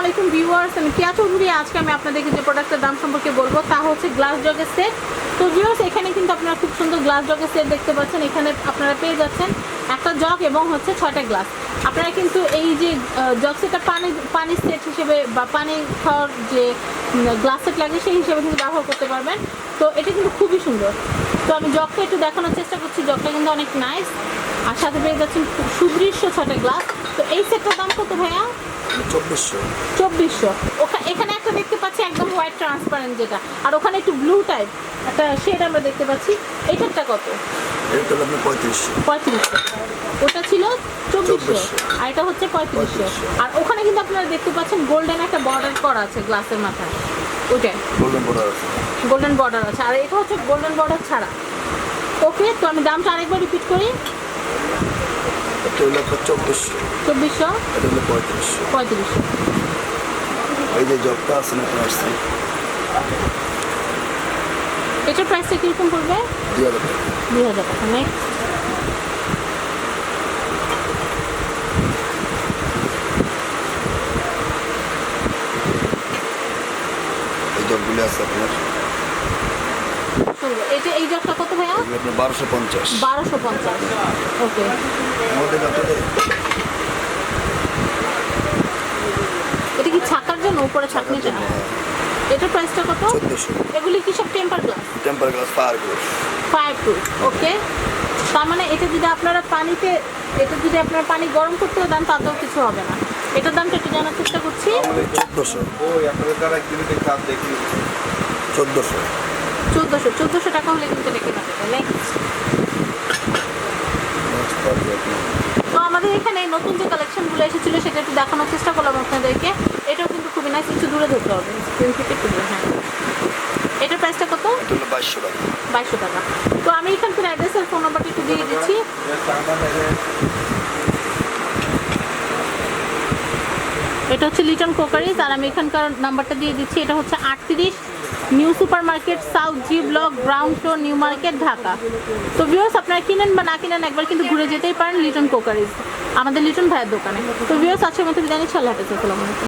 আলাইকুম ভিউয়ার্স, আমি কিয়া চৌধুরী। আজকে আমি আপনাদেরকে যে প্রোডাক্টের দাম সম্পর্কে বলব, তা হচ্ছে গ্লাস জগের সেট তো ভিউয়ার্স এখানে কিন্তু আপনারা খুব সুন্দর গ্লাস জগের সেট দেখতে পাচ্ছেন। এখানে আপনারা পেয়ে যাচ্ছেন একটা জগ এবং হচ্ছে ছয়টা গ্লাস আপনারা কিন্তু এই যে জগ সেটটা পানি পানির সেট হিসেবে বা পানি খাওয়ার যে গ্লাস সেট লাগে, সেই হিসেবে কিন্তু ব্যবহার করতে পারবেন। তো এটা কিন্তু খুবই সুন্দর। তো আমি জগটা একটু দেখানোর চেষ্টা করছি। জগটা কিন্তু অনেক নাইস আর সাথে পেয়ে যাচ্ছেন সুদৃশ্য ছটা গ্লাস তো এই সেটটার দাম কত ভাইয়া? চব্বিশশো। চব্বিশশো। ওখানে এখানে একটা দেখতে পাচ্ছি একদম হোয়াইট ট্রান্সপারেন্ট যেটা। আর ওখানে একটু ব্লু টাইপ একটা শেড আমরা দেখতে পাচ্ছি। এইটারটা কত? এটা হলো আপনার পঁয়ত্রিশশো। পঁয়ত্রিশশো। ওটা ছিল চব্বিশশো। 2400 আর এটা হচ্ছে পঁয়ত্রিশশো। আর ওখানে কিন্তু আপনারা দেখতে পাচ্ছেন গোল্ডেন একটা বর্ডার করা আছে গ্লাসের মাথায়। ওইটাই গোল্ডেন বর্ডার আছে। গোল্ডেন বর্ডার আছে। আর এটা হচ্ছে গোল্ডেন বর্ডার ছাড়া। ওকে তো আমি দামটা আরেকবার রিপিট করি। এটা হলো আপনার চব্বিশশো চব্বিশশো এটা হলো পঁয়ত্রিশশো পঁয়ত্রিশশো এই যে জবটা আছে না আসছে এটার প্রাইসটা কীরকম পড়বে? দুই হাজার টাকা। দুই হাজার টাকা নেক্সট এই জবগুলি আছে আপনার? এটা এই জগটা কত ভাইয়া? বারোশো পঞ্চাশ। বারোশো পঞ্চাশ। ওকে। এটা কি ছাকার জন্য উপরে ছাকনিটা এটার প্রাইসটা কত? এগুলি কি সব temper glass temper glass power glass fireproof okay তার মানে এটা যদি আপনারা পানিতে এটা যদি আপনারা পানি গরম করতেও দেন তাতেও কিছু হবে না। এটার দামটা একটু জানার চেষ্টা করছি। চোদ্দোশো। ওই আপনাদের দ্বারা একদিন কাজ দেখি। চোদ্দোশো। চোদ্দোশো চোদ্দোশো টাকা হলে কিন্তু রেখে যাবে নেক্সট তো আমাদের এখানে নতুন যে কালেকশনগুলো এসেছিল, সেটা একটু দেখানোর চেষ্টা করলাম আপনাদেরকে। এটাও কিন্তু খুবই নাইস একটু দূরে ধরতে হবে হ্যাঁ। এটার প্রাইসটা কত? বাইশশো টাকা। তো আমি এখানকার অ্যাড্রেস আর ফোন নাম্বারটা একটু দিয়ে দিচ্ছি। এটা হচ্ছে লিটন কোকারিজ আর আমি এখানকার নাম্বারটা দিয়ে দিচ্ছি। এটা হচ্ছে আটত্রিশ new supermarket south G block ground floor new market, Dhaka. তো ভিউয়ার্স আপনারা কিনেন বা না কিনেন, একবার কিন্তু ঘুরে যেতেই পারেন লিটন কোকারিজ, আমাদের লিটন ভাইয়ের দোকানে। তো ভিউয়ার্স আজকের মতো বিদায় নিচ্ছি, আল্লাহ হাফেজ, আসসালামু আলাইকুম।